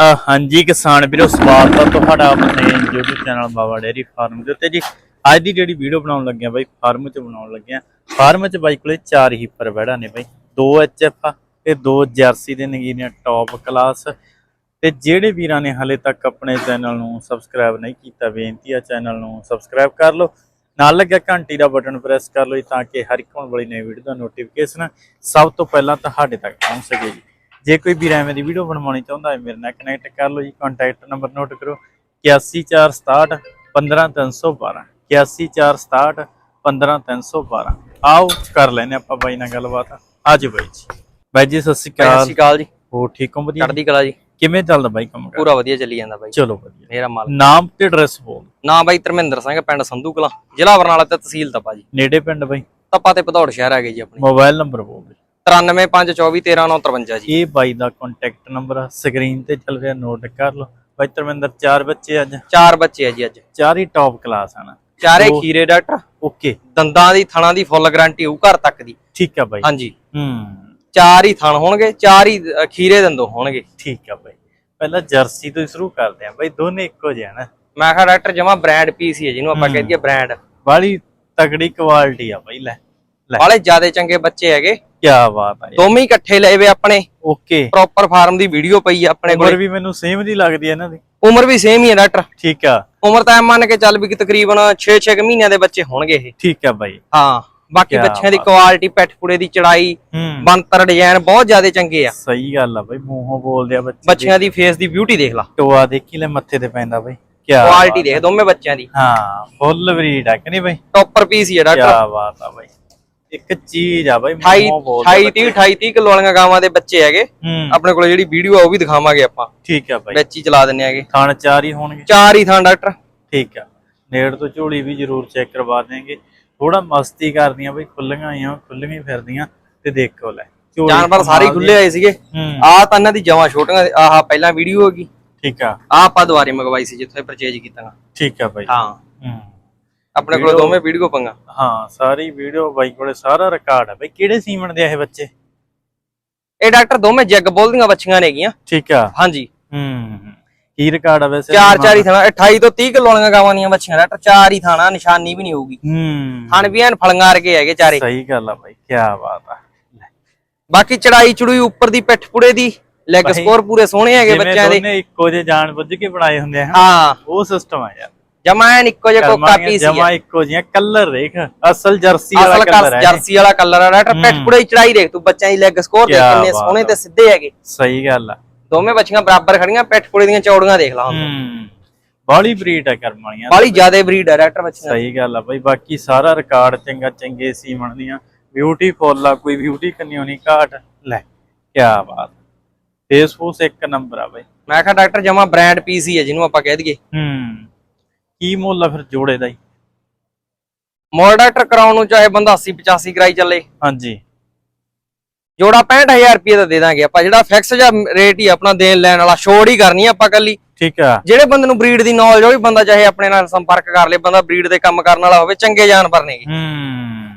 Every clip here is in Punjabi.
ਹਾਂਜੀ ਕਿਸਾਨ ਵੀਰੋ, ਸਵਾਗਤ ਹੈ ਤੁਹਾਡਾ ਆਪਣੇ YouTube channel Baba dairy farm ਦੇ ਉੱਤੇ। ਜੀ, ਅੱਜ ਦੀ ਜਿਹੜੀ ਵੀਡੀਓ ਬਣਾਉਣ ਲੱਗੇ ਆ ਬਾਈ, ਫਾਰਮ 'ਚ ਬਣਾਉਣ ਲੱਗੇ ਆ। ਫਾਰਮ 'ਚ ਬਾਈ ਕੋਲੇ ਚਾਰ ਹੀ ਪਰਵੈੜਾ ਨੇ ਬਾਈ। ਦੋ ਐਚਐਫ ਤੇ ਦੋ ਜਰਸੀ ਦੇ ਨਗੀਰੀਆਂ ਟੌਪ ਕਲਾਸ ਤੇ ਜਿਹੜੇ ਵੀਰਾਂ ਨੇ ਹਲੇ ਤੱਕ ਆਪਣੇ ਚੈਨਲ ਨੂੰ ਸਬਸਕ੍ਰਾਈਬ ਨਹੀਂ ਕੀਤਾ, ਬੇਨਤੀ ਆ ਚੈਨਲ ਨੂੰ ਸਬਸਕ੍ਰਾਈਬ ਕਰ ਲਓ। ਨਾਲ ਲੱਗਿਆ ਘੰਟੀ ਦਾ ਬਟਨ ਪ੍ਰੈਸ ਕਰ ਲਓ ਜੀ, ਤਾਂ ਕਿ ਹਰ ਇੱਕ ਆਉਣ ਵਾਲੀ ਨਵੀਂ ਵੀਡੀਓ ਦਾ ਨੋਟੀਫਿਕੇਸ਼ਨ ਸਭ ਤੋਂ ਪਹਿਲਾਂ ਤੁਹਾਡੇ ਤੱਕ ਪਹੁੰਚ ਸਕੇ ਜੀ। ਜੇ ਕੋਈ ਵੀ ਐਵੇਂ ਦੀ ਵੀਡੀਓ ਬਣਵਾਉਣੀ ਚਾਹੁੰਦਾ ਹੈ ਮੇਰੇ ਨਾਲ ਕਨੈਕਟ ਕਰ ਲਓ ਜੀ ਕੰਟੈਕਟ ਨੰਬਰ ਨੋਟ ਕਰੋ 81467 15312 81467 15312 ਆਓ ਕਰ ਲੈਨੇ ਆਪਾਂ ਬਾਈ ਨਾਲ ਗੱਲਬਾਤ। ਆਜੋ ਬਾਈ ਜੀ। ਬਾਈ ਜੀ ਸਤਿ ਸ਼੍ਰੀ ਸਤਿ ਅਕਾਲ ਸ਼੍ਰੀ ਅਕਾਲ ਜੀ। ਹੋ ਠੀਕ ਹੋ? ਵਧੀਆ? ਚੜ੍ਹਦੀ ਕਲਾ ਜੀ। ਕਿਵੇਂ ਚੱਲਦਾ ਬਾਈ ਕੰਮ ਕਰ? ਪੂਰਾ ਵਧੀਆ ਚੱਲੀ ਜਾਂਦਾ ਬਾਈ। ਚਲੋ ਵਧੀਆ। ਮੇਰਾ ਮਾਲ। ਨਾਮ ਤੇ ਐਡਰੈਸ ਬੋਲ। ਨਾਮ ਬਾਈ ਧਰਮਿੰਦਰ ਸਿੰਘ ਪਿੰਡ ਸੰਧੂ ਕਲਾਂ ਜ਼ਿਲ੍ਹਾ ਬਰਨਾਲਾ ਤੇ ਤਹਿਸੀਲ ਤਪਾ ਜੀ। ਨੇੜੇ ਪਿੰਡ ਬਾਈ? ਤਪਾ ਤੇ ਭਦੌੜ ਸ਼ਹਿਰ ਹੈਗੇ ਜੀ ਆਪਣੀ। ਮੋਬਾਈਲ ਨੰਬਰ ਬੋਲ। ਬਾਈ। 9354213953 ਜੀ। ਇਹ ਬਾਈ ਦਾ ਕੰਟੈਕਟ ਨੰਬਰ ਸਕਰੀਨ ਤੇ ਚੱਲ ਰਿਹਾ ਨੋਟ ਕਰ ਲਓ। ਬਾਈ ਧਰਮਿੰਦਰ ਚਾਰ ਬੱਚੇ ਅੱਜ? ਚਾਰ ਬੱਚੇ ਆ ਜੀ ਅੱਜ। ਚਾਰ ਹੀ ਟੌਪ ਕਲਾਸ ਹਨ ਚਾਰੇ ਖੀਰੇ ਡਾਕਟਰ। ਓਕੇ। ਦੰਦਾਂ ਦੀ ਥਣਾ ਦੀ ਫੁੱਲ ਗਾਰੰਟੀ ਹੋਊ ਘਰ ਤੱਕ ਦੀ। ਠੀਕ ਆ ਬਾਈ। ਹਾਂਜੀ। ਹੂੰ। ਚਾਰ ਹੀ ਥਣ ਹੋਣਗੇ ਚਾਰ ਹੀ ਖੀਰੇ ਦੰਦੋ ਹੋਣਗੇ। ਠੀਕ ਆ ਬਾਈ। ਪਹਿਲਾਂ ਜਰਸੀ ਤੋਂ ਹੀ ਸ਼ੁਰੂ ਕਰਦੇ ਆ। ਬਾਈ ਦੋਨੇ ਇੱਕੋ ਜਿਹੇ ਹਨ ਮੈਂ ਕਿਹਾ ਡਾਕਟਰ ਜਮਾ ਬ੍ਰਾਂਡ ਪੀਸ ਹੀ ਹੈ ਜਿਹਨੂੰ ਆਪਾਂ ਹੂੰ। ਕਹਿ ਦਈਏ ਬ੍ਰਾਂਡ ਬਾਲੀ ਤਗੜੀ ਕੁਆਲਿਟੀ ਆ ਬਾਈ ਲੈ। ਲੈ। ਵਾਲੇ ਜਿਆਦੇ ਚੰਗੇ ਬੱਚੇ ਹੈਗੇ। ਕੀ ਬਾਤ ਯਾਰ। ਦੋਵੇਂ ਹੀ ਇਕੱਠੇ ਲਏ ਵੇ ਆਪਣੇ। ਓਕੇ। ਪ੍ਰੋਪਰ ਫਾਰਮ ਦੀ ਵੀਡੀਓ ਪਈ ਆ ਆਪਣੇ ਉਮਰ ਕੋਲ। ਵੀ ਮੈਨੂੰ ਸੇਮ ਦੀ ਲੱਗਦੀ ਹੈ ਇਹਨਾਂ ਦੀ। ਉਮਰ ਵੀ ਸੇਮ ਹੀ ਹੈ ਡਾਕਟਰ। ਠੀਕ ਆ। ਉਮਰ ਤਾਂ ਮੰਨ ਕੇ ਚੱਲ ਵੀ ਕਿ ਤਕਰੀਬਨ 6-6 ਮਹੀਨਿਆਂ ਦੇ ਬੱਚੇ ਹੋਣਗੇ ਇਹ। ਠੀਕ ਆ ਬਾਈ। ਹਾਂ ਬਾਕੀ ਬੱਚਿਆਂ ਦੀ। ਕੁਆਲਿਟੀ ਪੈਠ ਪੁੜੇ ਦੀ ਚੜਾਈ ਹੂੰ। ਬੰਤਰ ਡਿਜ਼ਾਈਨ ਬਹੁਤ ਜ਼ਿਆਦਾ ਚੰਗੇ ਆ। ਸਹੀ ਗੱਲ ਆ ਬਾਈ ਮੂੰਹੋਂ ਬੋਲਦੇ ਆ ਬੱਚੇ ਬੱਚਿਆਂ ਦੀ ਫੇਸ ਦੀ ਬਿਊਟੀ ਦੇਖ ਲਾ। ਟੋਆ ਦੇਖੀ ਲੈ ਮੱਥੇ ਤੇ ਪੈਂਦਾ ਬਾਈ ਕੀ ਕੁਆਲਿਟੀ ਦੇਖ ਦੋਵੇਂ ਬੱਚਿਆਂ ਦੀ। ਹਾਂ ਫੁੱਲ ਬਰੀਡ ਆ ਕਿ ਨਹੀਂ ਬਾਈ? ਟੌਪਰ ਪੀਸ ਹੀ ਆ ਕੀ ਡਾਕਟਰ ਬਾਤ ਆ ਬਾਈ। ਇੱਕ ਚੀਜ਼ ਆ ਬਾਈ 28 ਮੂੰਹੋਂ ਬੋਲਦੇ 28 30 28 30 ਕਿਲੋ ਵਾਲੀਆਂ ਗਾਵਾਂ ਦੇ ਬੱਚੇ ਹੈਗੇ। ਹੂੰ। ਆਪਣੇ ਕੋਲ ਜਿਹੜੀ ਵੀਡੀਓ ਆ ਉਹ ਵੀ ਦਿਖਾਵਾਂਗੇ ਆਪਾਂ। ਠੀਕ ਆ ਬਾਈ। ਵਿੱਚ ਹੀ ਚਲਾ ਦਿੰਨੇ ਹੈਗੇ। ਥਣ ਚਾਰ ਹੀ ਹੋਣਗੇ। ਚਾਰ ਹੀ ਥਾਂ ਡਾਕਟਰ। ਠੀਕ ਆ। ਨੇੜ ਤੋਂ ਝੋਲੀ ਵੀ ਜ਼ਰੂਰ ਚੈੱਕ ਕਰਵਾ ਦੇਂਗੇ ਥੋੜਾ ਮਸਤੀ ਕਰਦੀਆਂ ਬਈ ਖੁੱਲੀਆਂ ਆਈਆਂ ਖੁੱਲੀਆਂ ਫਿਰਦੀਆਂ ਤੇ ਦੇਖੋ ਲੈ ਜਾਨਵਰ ਸਾਰੇ ਖੁੱਲੇ ਆਏ ਸੀਗੇ। ਆਹ ਤਾਂ ਇਹਨਾਂ ਦੀ ਜਮਾਂ ਛੋਟੀਆਂ ਆਹ ਪਹਿਲਾਂ ਵੀਡੀਓ ਹੈਗੀ। ਠੀਕ ਆ। ਆਹ ਆਪਾਂ ਦੁਬਾਰੇ ਮੰਗਵਾਈ ਸੀ ਜਿੱਥੇ ਪਰਚੇਜ ਕੀਤਾ। ਠੀਕ ਆ ਬਾਈ। ਹਾਂ। ਹੂੰ। ਆਪਣੇ ਕੋਲ ਦੋਵੇਂ ਵੀਡੀਓ ਪੰਗਾ। ਹਾਂ ਸਾਰੀ ਵੀਡੀਓ ਬਾਈ ਕੋਲੇ ਸਾਰਾ ਰਿਕਾਰਡ ਆ। ਬਈ ਕਿਹੜੇ ਸੀਮਨ ਦੇ ਆ ਇਹ ਬੱਚੇ? ਇਹ ਡਾਕਟਰ ਦੋਵੇਂ ਜੱਗ ਬੋਲਦੀਆਂ ਬੱਚੀਆਂ ਨੇਗੀਆਂ ਠੀਕ ਆ। ਹਾਂਜੀ। ਹੂੰ ਕੀ ਰਿਕਾਰਡ ਆ ਵੈਸੇ? ਚਾਰ ਚਾਰ ਹੀ ਥਾਣਾ 28 ਤੋਂ 30 ਕਿਲੋ ਵਾਲੀਆਂ ਗਾਵਾਂ ਦੀਆਂ ਬੱਚੀਆਂ ਡਾਕਟਰ ਚਾਰ ਹੀ ਥਾਣਾ ਨਿਸ਼ਾਨੀ ਵੀ ਨਹੀਂ ਹੋਊਗੀ। ਹੂੰ। ਥਣ ਵੀ ਐਨ ਫਲੀਆਂ ਵਰਗੇ ਹੈਗੇ ਚਾਰੇ। ਸਹੀ ਗੱਲ ਆ ਬਾਈ ਕੀ ਬਾਤ ਆ। ਬਾਕੀ ਚੜਾਈ ਚੜੂਈ ਉੱਪਰ ਦੀ ਪਿੱਠ ਪੁੜੇ ਦੀ ਲੈਗ ਬਾਈ, ਸਕੋਰ ਪੂਰੇ ਸੋਹਣੇ ਹੈਗੇ ਜਿਵੇਂ ਬੱਚਿਆਂ ਦੇ। ਦੋਨੇ ਇੱਕੋ ਜਿਹੇ ਜਾਣ ਬੁੱਝ ਕੇ ਬਣਾਏ ਹੁੰਦੇ ਆ ਹਾਂ। ਉਹ ਸਿਸਟਮ ਆ ਯਾਰ। ਜਮਾ ਐਨ ਇੱਕੋ ਜਿਹਾ ਕੋਕਾ ਪੀਸ ਹੀ ਜਮਾ ਇੱਕੋ ਜਿਹੀਆਂ ਕਲਰ ਦੇਖ ਅਸਲ ਜਰਸੀ ਵਾਲਾ ਅਸਲ ਕਲਰ ਹੈ ਜਰਸੀ ਵਾਲਾ ਕਲਰ ਆ ਡਾਕਟਰ ਪਿੱਠ ਪੁੜੇ ਦੀ ਚੜਾਈ ਦੇਖ ਤੂੰ ਬੱਚਿਆਂ ਦੀ ਲੈਗ ਸਕੋਰ ਦੇਖ ਕਿੰਨੇ ਸੋਹਣੇ। ਤੇ ਸਿੱਧੇ ਹੈਗੇ। ਸਹੀ ਗੱਲ ਆ। ਦੋਵੇਂ ਬੱਚੀਆਂ ਬਰਾਬਰ ਖੜੀਆਂ ਪਿੱਠ ਪੁੜੇ ਦੀਆਂ ਚੌੜੀਆਂ ਦੇਖ ਲਾ ਹੁਣ ਹੂੰ। ਬਾਲੀ ਬਰੀਡ ਆ ਕਰਮ ਵਾਲੀਆਂ ਬਾਲੀ ਜ਼ਿਆਦੇ ਬਰੀਡ ਆ ਡਾਕਟਰ ਬੱਚੀਆਂ। ਸਹੀ ਗੱਲ ਆ ਬਾਈ ਬਾਕੀ ਸਾਰਾ ਰਿਕਾਰਡ ਚੰਗਾ ਚੰਗੇ ਸੀ ਬਣਦੀਆਂ ਬਿਊਟੀਫੁੱਲ ਆ ਕੋਈ ਬਿਊਟੀ ਕੰਨਿਓ ਨਹੀਂ ਘਾਟ। ਲੈ। ਕੀ ਬਾਤ। ਫੇਸਬੁੱਕ ਇੱਕ ਨੰਬਰ ਆ ਬਾਈ। ਮੈਂ ਕਿਹਾ ਡਾਕਟਰ ਜਮਾ ਬ੍ਰਾਂਡ ਪੀਸ ਹੀ ਹੈ ਜਿਹਨੂੰ ਆਪਾਂ ਕਹਿ ਦਈਏ। ਹੂੰ। ਕੀ ਮੁੱਲ ਆ ਫਿਰ ਜੋੜੇ ਦਾ ਹੀ ਮੋਰ ਡਾਕਟਰ ਕਰਾਉਣ ਨੂੰ ਚਾਹੇ ਬੰਦਾ 80 85 ਕਰਾਈ ਚੱਲੇ। ਹਾਂਜੀ। ਜੋੜਾ 65000 ਰੁਪਏ ਦਾ ਦੇ ਦਾਂਗੇ ਆਪਾਂ। ਜਿਹੜਾ ਫਿਕਸ ਜਾਂ ਰੇਟ ਹੀ ਆਪਣਾ ਦੇਣ ਲੈਣ ਵਾਲਾ ਛੋੜ ਹੀ ਕਰਨੀ ਆਪਾਂ ਕੱਲੀ ਠੀਕ ਆ। ਜਿਹੜੇ ਬੰਦੇ ਨੂੰ ਬਰੀਡ ਦੀ ਨੌਲੇਜ ਹੋਵੇ ਬੰਦਾ ਚਾਹੇ ਆਪਣੇ ਨਾਲ ਸੰਪਰਕ ਕਰ ਲੇ ਬੰਦਾ ਬਰੀਡ ਦੇ ਕੰਮ ਕਰਨ ਵਾਲਾ ਹੋਵੇ ਚੰਗੇ ਜਾਨਵਰ ਨੇਗੇ। ਹੂੰ।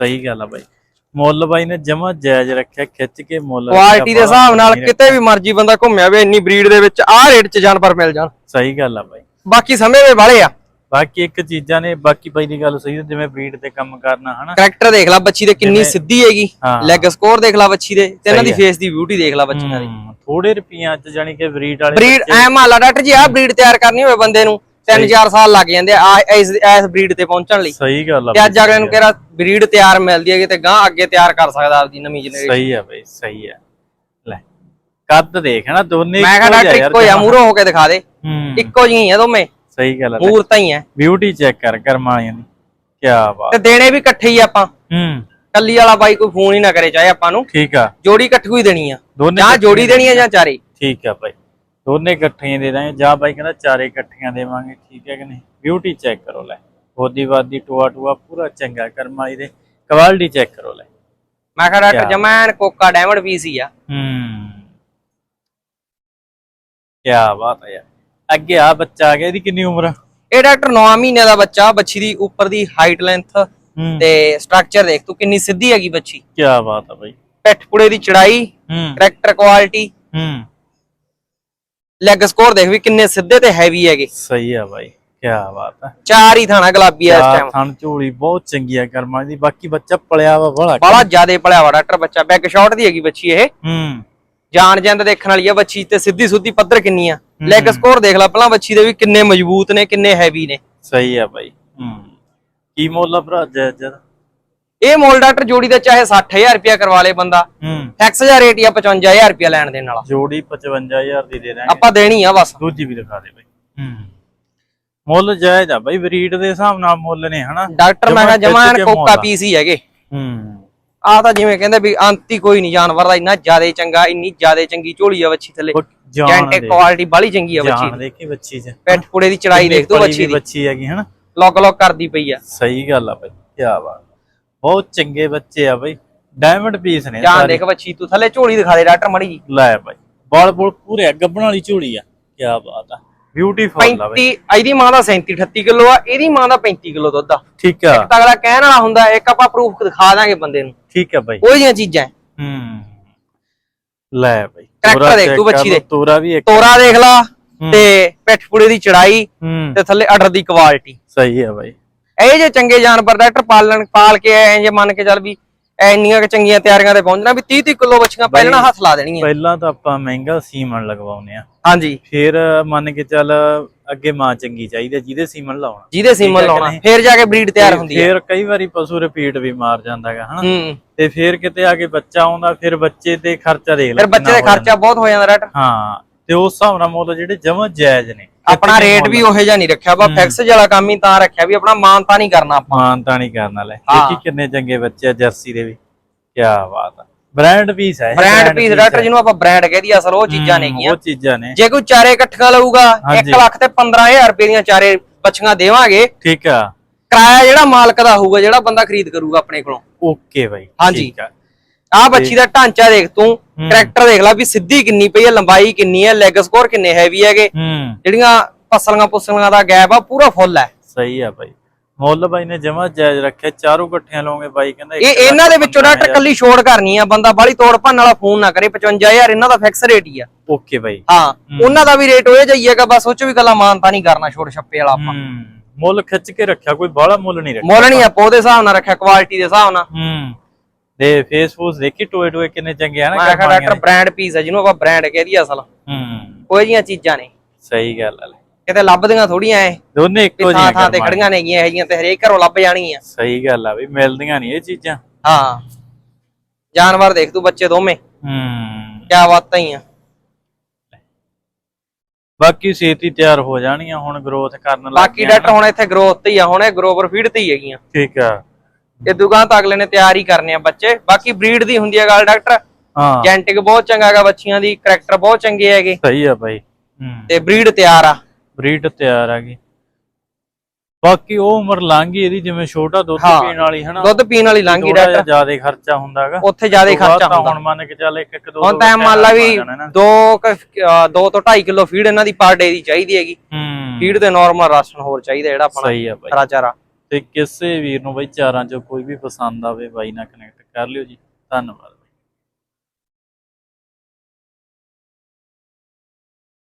ਸਹੀ ਗੱਲ ਆ ਬਾਈ। ਮੁੱਲ ਬਾਈ ਨੇ ਜਮਾ ਜਾਇਜ਼ ਰੱਖਿਆ ਖਿੱਚ ਕੇ ਮੁੱਲ ਕੁਆਲਿਟੀ ਦੇ ਹਿਸਾਬ ਨਾਲ ਕਿਤੇ ਵੀ ਮਰਜ਼ੀ ਬੰਦਾ ਘੁੰਮਿਆ ਵੇ ਇੰਨੀ ਬਰੀਡ ਦੇ ਵਿੱਚ ਆਹ ਰੇਟ 'ਚ ਜਾਨਵਰ ਮਿਲ ਜਾਣ। ਸਹੀ ਗੱਲ ਆ ਬਾਈ। ਬਾਕੀ ਸਮੇਂ ਵੇ ਵਾਲੇ ਆ। ਬਾਕੀ ਇੱਕ ਚੀਜ਼ਾਂ ਨੇ ਬਾਕੀ ਬਾਈ ਦੀ ਗੱਲ ਸਹੀ ਹੈ ਜਿਵੇਂ ਬਰੀਡ ਤੇ ਕੰਮ ਕਰਨਾ ਹਨਾ? ਕਰੈਕਟਰ ਦੇਖ ਲੈ ਬੱਚੀ ਦੇ ਕਿੰਨੀ ਸਿੱਧੀ ਹੈਗੀ। ਲੈਗ ਸਕੋਰ ਦੇਖ ਲੈ ਬੱਚੀ ਦੇ ਤੇ ਇਹਨਾਂ ਦੀ। ਫੇਸ ਦੀ ਬਿਊਟੀ ਦੇਖ ਲੈ ਬੱਚੀਆਂ ਦੀ। ਥੋੜੇ ਰੁਪਈਆਂ ਚ ਜਾਨੀ ਕਿ ਬਰੀਡ ਵਾਲੇ ਬਰੀਡ ਐ ਮਾਲਾ ਡਾਕਟਰ ਜੀ ਆਹ ਬਰੀਡ ਤਿਆਰ ਕਰਨੀ ਹੋਵੇ ਬੰਦੇ ਨੂੰ 3-4 ਸਾਲ ਲੱਗ ਜਾਂਦੇ ਆ ਇਸ ਇਸ ਬਰੀਡ ਤੇ ਪਹੁੰਚਣ ਲਈ। ਸਹੀ ਗੱਲ ਆ ਤੇ ਅੱਜ ਅਗਲੇ ਨੂੰ ਕਿਹੜਾ ਬਰੀਡ ਤਿਆਰ ਮਿਲਦੀ ਹੈ ਤੇ ਗਾਂ ਅੱਗੇ ਤਿਆਰ ਕਰ ਸਕਦਾ ਆਪਦੀ ਨਵੀਂ ਜਨਰੇਸ਼ਨ ਸਹੀ ਆ ਬਾਈ ਸਹੀ ਆ। ਕੱਦ ਦੇਖ ਨਾ ਦੋਨੇ ਮੈਂ ਜਿਹੇ ਆ ਇੱਕੋ ਜਿਹਾ ਜਮਾਂ। ਮੂਹਰੋਂ ਹੋ ਕੇ ਦਿਖਾ ਦੇ। ਹੂੰ। ਇੱਕੋ ਜਿਹੀਆਂ ਦੋਵੇਂ। ਸਹੀ ਗੱਲ ਆ ਮੂਰਤਾਂ ਹੀ ਐ ਬਿਊਟੀ ਚੈੱਕ ਕਰ ਕਰਮ ਵਾਲਿਆਂ ਦੀ। ਕੀ ਬਾਤ। ਤੇ ਦੇਣੇ ਵੀ ਇਕੱਠੇ ਹੀ ਆਪਾਂ। ਹੂੰ। ਕੱਲੀ ਵਾਲਾ ਬਾਈ ਕੋਈ ਫੋਨ ਹੀ ਨਾ ਕਰੇ ਚਾਹੇ ਆਪਾਂ ਨੂੰ। ਠੀਕ ਆ। ਜੋੜੀ ਇਕੱਠੂ ਹੀ ਦੇਣੀ ਆ। ਜਾਂ ਜੋੜੀ ਦੇਣੀ ਆ ਜਾਂ ਚਾਰੇ। ਠੀਕ ਆ ਬਾਈ। ਦੋਨੇ ਇਕੱਠੀਆਂ ਦੇ ਦਾਂਗੇ। ਜਾਂ ਬਾਈ ਕਹਿੰਦਾ ਚਾਰੇ ਇਕੱਠੀਆਂ ਦੇਵਾਂਗੇ ਠੀਕ ਹੈ ਕਿ ਨਹੀਂ? ਬਿਊਟੀ ਚੈੱਕ ਕਰੋ ਲੈ। ਹੋਦੀ ਵਾਦੀ ਟੂਆ ਟੂਆ ਪੂਰਾ ਚੰਗਾ ਕਰਮ ਵਾਲੀ ਦੇ। ਕੁਆਲਿਟੀ ਚੈੱਕ ਕਰੋ ਲੈ। ਮੈਂ ਕਿਹਾ ਡਾਕਟਰ? ਜਮੈਨ ਕੋਕਾ ਡਾਇਮੰਡ ਪੀਸ ਹੀ ਆ। ਹੂੰ। ਕੀ ਬਾਤ ਹੈ ਯਾਰ। ਅੱਗੇ ਆ ਬੱਚਾ ਆ ਗਿਆ ਇਹਦੀ ਕਿੰਨੀ ਉਮਰ ਆ? ਇਹ ਡਾਕਟਰ 9 ਮਹੀਨਿਆਂ ਦਾ ਬੱਚਾ ਬੱਚੀ ਦੀ ਉੱਪਰ ਦੀ ਹਾਈਟ ਲੈਂਥ ਤੇ ਸਟਰਕਚਰ ਦੇਖ ਤੂੰ ਕਿੰਨੀ ਸਿੱਧੀ ਹੈਗੀ ਬੱਚੀ। ਕੀ ਬਾਤ ਆ ਬਾਈ। ਪਿੱਠ ਪੁੜੇ ਦੀ ਚੜਾਈ ਕਰੈਕਟਰ ਕੁਆਲਿਟੀ ਹੂੰ। ਲੈਗ ਸਕੋਰ ਦੇਖ ਵੀ ਕਿੰਨੇ ਸਿੱਧੇ ਤੇ ਹੈਵੀ ਹੈਗੇ। ਸਹੀ ਆ ਬਾਈ ਕੀ ਬਾਤ ਹੈ ਚਾਰ ਹੀ ਥਾਣਾ ਗੁਲਾਬੀ ਆ ਇਸ ਟਾਈਮ ਥਣ ਝੋਲੀ ਬਹੁਤ ਚੰਗੀ ਆ ਕਰਮਾਂ ਦੀ ਬਾਕੀ ਬੱਚਾ ਪਲਿਆ ਵਾ ਬੜਾ ਬੜਾ ਜਿਆਦੇ ਪੜਿਆ ਵਾ ਡਾਕਟਰ ਬੱਚਾ। ਬੈਕ ਸ਼ਾਟ ਦੀ ਹੈਗੀ ਬੱਚੀ ਇਹ। ਹੂੰ। ਜਾਣ ਜਾਂਦ ਦੇਖਣ ਵਾਲੀ ਆ ਬੱਚੀ ਤੇ ਸਿੱਧੀ ਸੁੱਧੀ ਪੱਧਰ ਕਿੰਨੀ ਆ? ਲੈਗ ਸਕੋਰ ਦੇਖ ਲੈ ਪਹਿਲਾਂ ਬੱਚੀ ਦੇ ਵੀ ਕਿੰਨੇ ਮਜ਼ਬੂਤ ਨੇ ਕਿੰਨੇ ਹੈਵੀ ਨੇ। ਸਹੀ ਆ ਬਾਈ ਹੂੰ। ਕੀ ਮੁੱਲ ਆ ਭਰਾ ਜੈ ਜਦ ਇਹ ਮੋਲ ਡਾਕਟਰ ਜੋੜੀ ਦਾ ਚਾਹੇ 60000 ਰੁਪਿਆ ਕਰਵਾ ਲੇ ਬੰਦਾ। ਹੂੰ। ਟੈਕਸ ਰੇਟ ਹੀ ਆ 55000 ਰੁਪਿਆ ਲੈਣ ਦੇਣ ਵਾਲਾ। ਜੋੜੀ 55000 ਦੀ ਦੇ ਦਾਂਗੇ ਆਪਾਂ ਦੇਣੀ ਆ ਬਸ। ਦੂਜੀ ਵੀ ਦਿਖਾ ਦੇ ਬਾਈ। ਹੂੰ। ਮੁੱਲ ਜਾਇਜ਼ ਆ ਬਾਈ ਬਰੀਡ ਦੇ ਹਿਸਾਬ ਨਾਲ ਮੁੱਲ ਨੇ ਹਨਾ? ਡਾਕਟਰ ਮੈਂ ਕਿਹਾ ਜਮਾਂ ਜਮਾਨ ਕੋਕਾ। ਪੀਸ ਹੀ ਹੈਗੇ। ਹੂੰ। ਆ ਤਾਂ ਜਿਵੇਂ ਕਹਿੰਦੇ ਵੀ ਅੰਤੀ ਕੋਈ ਨਹੀਂ ਜਾਨਵਰ ਦਾ ਇੰਨਾ ਜ਼ਿਆਦਾ ਚੰਗਾ ਇੰਨੀ ਜ਼ਿਆਦਾ ਚੰਗੀ ਝੋਲੀ ਆ ਬੱਚੀ ਥੱਲੇ। ਜੈਂਟੇ ਦੇ ਕੁਆਲਿਟੀ ਬਾਲੀ ਚੰਗੀ ਆ ਬੱਚੀ ਜਾਨ ਦੇਖੀ ਬੱਚੀ ਚ। ਪੈਟ ਪੁੜੇ ਦੀ ਚੜਾਈ ਦੇਖ ਤੂੰ ਪਲੀ ਬੱਚੀ ਵੀ ਦੀ। ਬੱਚੀ ਹੈਗੀ ਹਨਾ? ਲੌਕ ਲੌਕ ਕਰਦੀ ਪਈ ਆ। ਸਹੀ ਗੱਲ ਆ ਬਾਈ ਕੀ ਬਾਤ। ਬਹੁਤ ਚੰਗੇ ਬੱਚੇ ਆ ਬਾਈ। ਡਾਇਮੰਡ ਪੀਸ ਨੇ ਜਾਨ। ਦੇਖ ਬੱਚੀ ਤੂੰ ਥੱਲੇ ਝੋਲੀ ਦਿਖਾ ਦੇ ਡਾਕਟਰ ਮੜੀ ਜੀ। ਲੈ ਬਾਈ। ਬਾਲ ਬੋਲ ਪੂਰੇ ਆ, ਗੱਬਣ ਵਾਲੀ ਝੋਲੀ ਆ। ਕੀ ਬਾਤ ਆ। ਬਿਊਟੀਫੁਲ ਆ ਬਾਈ। 35 ਇਹਦੀ ਮਾਂ ਦਾ 37 38 ਕਿਲੋ ਆ ਇਹਦੀ ਮਾਂ ਦਾ 35 ਕਿਲੋ ਦੁੱਧ ਆ। ਠੀਕ ਆ। ਤਾਂ ਅਗਲਾ ਕਹਿਣ ਵਾਲਾ ਹੁੰਦਾ ਇੱਕ ਆਪਾਂ ਪ੍ਰੂਫ ਦਿਖਾ ਦਾਂਗੇ ਬੰਦੇ ਨੂੰ। ਠੀਕ ਆ ਬਾਈ। ਉਹ ਜਿਹੀਆਂ ਚੀਜ਼ਾਂ ਹੂੰ। ਲੈ ਬਾਈ ਤੋਰਾ ਦੇਖ ਤੂੰ ਬੱਚੀ ਦੇ। ਤੋਰਾ ਵੀ ਇੱਕ। ਤੋਰਾ ਦੇਖ ਲਾ ਤੇ ਪਿੱਠ ਪੁੜੇ ਦੀ ਚੜਾਈ ਹੂੰ। ਤੇ ਥੱਲੇ ਆਰਡਰ ਦੀ ਕੁਆਲਿਟੀ ਸਹੀ ਆ ਬਾਈ। ਇਹ ਜੇ ਚੰਗੇ ਜਾਨਵਰ ਡਾਕਟਰ ਪਾਲਣ ਪਾਲ ਕੇ ਐ ਜੇ ਮੰਨ ਕੇ ਚੱਲ ਵੀ ਇੰਨੀਆਂ ਕੁ ਚੰਗੀਆਂ ਤਿਆਰੀਆਂ ਤੇ ਪਹੁੰਚਣਾ ਵੀ 30 30 ਕਿਲੋ ਬੱਚੀਆਂ ਪਹਿਲਾਂ ਹੱਥ ਲਾ ਦੇਣੀਆਂ। ਪਹਿਲਾਂ ਤਾਂ ਆਪਾਂ ਮਹਿੰਗਾ ਸੀਮਨ ਲਗਵਾਉਨੇ ਆ ਹਾਂਜੀ। ਫਿਰ ਮੰਨ ਕੇ ਚੱਲ ਅੱਗੇ ਮਾਂ ਚੰਗੀ ਚਾਹੀਦੀ ਆ, ਜਿਹਦੇ ਸੀਮਨ ਲਾਉਣਾ। ਜਿਹਦੇ ਸੀਮਨ ਹੈ ਲਾਉਣਾ? ਫੇਰ ਜਾ ਕੇ ਬਰੀਡ ਤਿਆਰ ਹੁੰਦੀ ਹੈ। ਫਿਰ ਕਈ ਵਾਰੀ ਪਸ਼ੂ ਰਿਪੀਟ ਵੀ ਮਾਰ ਜਾਂਦਾ ਹੈਗਾ ਹਨਾ? ਹੂੰ। ਤੇ ਫਿਰ ਕਿਤੇ ਆ ਕੇ ਬੱਚਾ ਆਉਂਦਾ ਫਿਰ ਬੱਚੇ ਤੇ ਖਰਚਾ ਦੇਖ ਲੈ ਫਿਰ ਬੱਚੇ ਹੋ ਖਰਚਾ ਬਹੁਤ ਹੋ ਜਾਂਦਾ ਜਾਂਦਾ। ਹਾਂ ਤੇ ਉਸ ਹਿਸਾਬ ਨਾਲ ਮੁੱਲ ਜਿਹੜੇ ਜਮਾਂ ਜਾਇਜ਼ ਨੇ। ਆਪਣਾ ਰੇਟ ਵੀ ਉਹੇ ਜਿਹਾ ਨਹੀਂ ਰੱਖਿਆ ਬਾ ਫਿਕਸ ਵਾਲਾ ਕੰਮ ਹੀ ਤਾਂ ਰੱਖਿਆ ਵੀ ਆਪਣਾ ਮਾਨਤਾ ਨਹੀਂ ਕਰਨਾ ਆਪਾਂ। ਮਾਨਤਾ ਨਹੀਂ ਕਰਨ ਹਾਂ। ਦੇਖੀ ਕਿੰਨੇ ਚੰਗੇ ਬੱਚੇ ਆ ਜਰਸੀ ਦੇ ਵੀ। ਕੀ ਬਾਤ ਆ। ਬ੍ਰਾਂਡ ਪੀਸ ਹੈ ਬ੍ਰਾਂਡ ਪੀਸ ਡਾਕਟਰ। ਜਿਹਨੂੰ ਆਪਾਂ ਬ੍ਰਾਂਡ ਕਹਦੀ ਅਸਲ ਉਹ ਚੀਜ਼ਾਂ ਨੇਗੀਆਂ। ਉਹ ਚੀਜ਼ਾਂ ਨੇ। ਜੇ ਕੋਈ ਚਾਰੇ ਇਕੱਠੀਆਂ ਲਊਗਾ 1 ਹਾਂਜੀ। ਲੱਖ ਤੇ 15000 ਰੁਪਏ ਦੀਆਂ ਚਾਰੇ ਬੱਚੀਆਂ ਦੇਵਾਂਗੇ। ਠੀਕ ਆ। ਕਿਰਾਇਆ ਜਿਹੜਾ ਮਾਲਕ ਦਾ ਹੋਊਗਾ ਜਿਹੜਾ ਬੰਦਾ ਖਰੀਦ ਕਰੂਗਾ ਆਪਣੇ ਕੋਲੋਂ। ਓਕੇ ਬਾਈ ਹਾਂਜੀ। ਠੀਕ ਆ। ਆਹ ਬੱਚੀ ਦਾ ਢਾਂਚਾ ਦੇਖ ਤੂੰ ਕਰੈਕਟਰ ਦੇਖ ਲੈ ਵੀ ਸਿੱਧੀ ਕਿੰਨੀ ਪਈ ਹੈ ਲੰਬਾਈ ਕਿੰਨੀ ਹੈ ਲੈਗ ਸਕੋਰ ਕਿੰਨੇ ਹੈਵੀ ਹੈਗੇ। ਜਿਹੜੀਆਂ ਪਸਲੀਆਂ ਪੁਸਲੀਆਂ ਦਾ ਗੈਪ ਆ ਪੂਰਾ ਫੁੱਲ ਹੈ। ਸਹੀ ਆ ਬਾਈ। ਮੁੱਲ ਬਾਈ ਨੇ ਜਮਾ ਜਾਇਜ਼ ਰੱਖਿਆ ਚਾਰੋਂ ਇਕੱਠਿਆਂ ਲਓਗੇ ਬਾਈ ਕਹਿੰਦਾ ਇਹ ਇਹਨਾਂ ਦੇ ਵਿੱਚੋਂ ਡਾਕਟਰ ਕੱਲੀ ਛੋੜ ਕਰਨੀ ਆ ਬੰਦਾ ਬਾਲੀ ਤੋੜ ਭੰਨ ਵਾਲਾ ਫੋਨ ਨਾ ਕਰੇ 55000 ਇਹਨਾਂ ਦਾ ਫਿਕਸ ਰੇਟ ਹੀ ਆ। ਓਕੇ ਬਾਈ। ਹਾਂ ਉਹਨਾਂ ਦਾ ਵੀ ਰੇਟ ਹੋਏ ਜਾਈਏਗਾ ਬਸ ਉਹ ਚ ਵੀ ਗੱਲਾਂ ਮਾਨਤਾ ਨਹੀਂ ਕਰਨਾ ਛੋੜ ਛੱਪੇ ਵਾਲਾ ਆਪਾਂ। ਮੁੱਲ ਖਿੱਚ ਕੇ ਰੱਖਿਆ ਕੋਈ ਬਾਹਲਾ ਮੁੱਲ ਨਹੀਂ ਰੱਖਿਆ। ਮੁੱਲ ਨਹੀਂ ਆਪਾਂ ਉਹਦੇ ਹਿਸਾਬ ਨਾਲ ਰੱਖਿਆ ਕੁਆਲਿਟੀ ਦੇ ਹਿਸਾਬ ਨਾਲ। ਹੂੰ ਦੇ ਫੇਸਬੁੱਕ ਦੇਖੀ ਟੋਏ ਟੋਏ ਕਿੰਨੇ ਚੰਗੇ ਆ ਨਾ ਮੈਂ ਕਿਹਾ ਡਾਕਟਰ ਬ੍ਰਾਂਡ ਪੀਸ ਹੈ ਜਿਹਨੂੰ ਆਪਾਂ ਬ੍ਰਾਂਡ ਕਹਦੀ ਅਸਲ। ਹੂੰ। ਉਹ ਜੀਆਂ ਚੀਜ਼ਾਂ ਨੇ। ਸਹੀ ਗੱਲ ਆ। ਕਿਤੇ ਲੱਭਦੀਆਂ ਥੋੜੀਆਂ ਐ। ਦੋਨੇ ਇੱਕੋ ਜਿਹੀਆਂ ਥਾਂ ਤੇ ਖੜੀਆਂ ਨੇਗੀਆਂ ਇਹ ਜੀਆਂ ਤੇ ਹਰੇਕ ਘਰੋਂ ਲੱਭ ਜਾਣਗੀਆਂ। ਸਹੀ ਗੱਲ ਆ ਵੀ ਮਿਲਦੀਆਂ ਨਹੀਂ ਇਹ ਚੀਜ਼ਾਂ। ਹਾਂ। ਜਾਨਵਰ ਦੇਖ ਤੂੰ ਬੱਚੇ ਦੋਵੇਂ। ਹੂੰ। ਕਿਆ ਬਾਤਾਂ ਹੀ ਆ। ਬਾਕੀ ਛੇਤੀ ਤਿਆਰ ਹੋ ਜਾਣੀਆਂ ਹੁਣ ਗਰੋਥ ਕਰਨ ਲੱਗ ਬਾਕੀ ਡਾਕਟਰ ਹੁਣ ਇੱਥੇ ਗਰੋਥ ਤੇ ਹੀ ਆ ਹੁਣ ਇਹ ਗਰੋਵਰ ਫੀਡ ਤੇ ਹੀ ਹੈਗੀਆਂ। ਠੀਕ ਆ। ਇਹ ਦੁਕਾਨ ਤਾਂ ਅਗਲੇ ਨੇ ਤਿਆਰ ਹੀ ਕਰਨੇ ਆ ਬੱਚੇ। ਬਾਕੀ ਬਰੀਡ ਦੀ ਹੁੰਦੀ ਹੈ ਗੱਲ ਡਾਕਟਰ। ਹਾਂ। ਜੈਨਟਿਕ ਬਹੁਤ ਚੰਗਾ ਹੈਗਾ ਬੱਚੀਆਂ ਦੀ ਕਰੈਕਟਰ ਬਹੁਤ ਚੰਗੇ ਹੈਗੇ। ਸਹੀ ਆ ਬਾਈ। ਤੇ ਬਰੀਡ ਤਿਆਰ ਆ। ਬਰੀਡ ਤਿਆਰ ਆ ਗਈ। ਬਾਕੀ ਉਹ ਉਮਰ ਲੰਘ ਗਈ ਇਹਦੀ ਜਿਵੇਂ ਛੋਟਾ ਦੁੱਧ ਹਾਂ। ਪੀਣ ਵਾਲੀ ਹਨਾ? ਦੁੱਧ ਪੀਣ ਵਾਲੀ ਲੰਘੀ ਡਾਕਟਰ। ਜ਼ਿਆਦਾ ਖਰਚਾ ਹੁੰਦਾਗਾ ਉੱਥੇ ਜ਼ਿਆਦਾ ਹੀ ਖਰਚਾ ਹੁੰਦਾ। ਹੁਣ ਮੰਨ ਕੇ ਚੱਲ ਇੱਕ ਇੱਕ ਦੋ ਹੁਣ ਤਾਂ ਮੰਨ ਲਾ ਵੀ ਆ ਜਾਣਾ ਨਾ। 2 2 ਤੋਂ 2.5 ਕਿਲੋ ਫੀਡ ਇਹਨਾਂ ਦੀ ਪਰ ਡੇ ਦੀ ਚਾਹੀਦੀ ਹੈਗੀ। ਹੂੰ। ਫੀਡ ਤੇ ਨਾਰਮਲ ਰਾਸ਼ਨ ਹੋਰ ਚਾਹੀਦਾ ਜਿਹੜਾ ਆਪਣਾ ਸਹੀ ਆ ਬਾਈ। ਹਰਾ ਚਾਰਾ। ਤੇ ਕਿਸੇ ਵੀਰ ਨੂੰ ਬਾਈ ਚਾਰਾਂ ਚੋਂ ਕੋਈ ਵੀ ਪਸੰਦ ਆਵੇ ਬਾਈ ਨਾਲ ਕਨੈਕਟ ਕਰ ਲਿਓ ਜੀ। ਧੰਨਵਾਦ।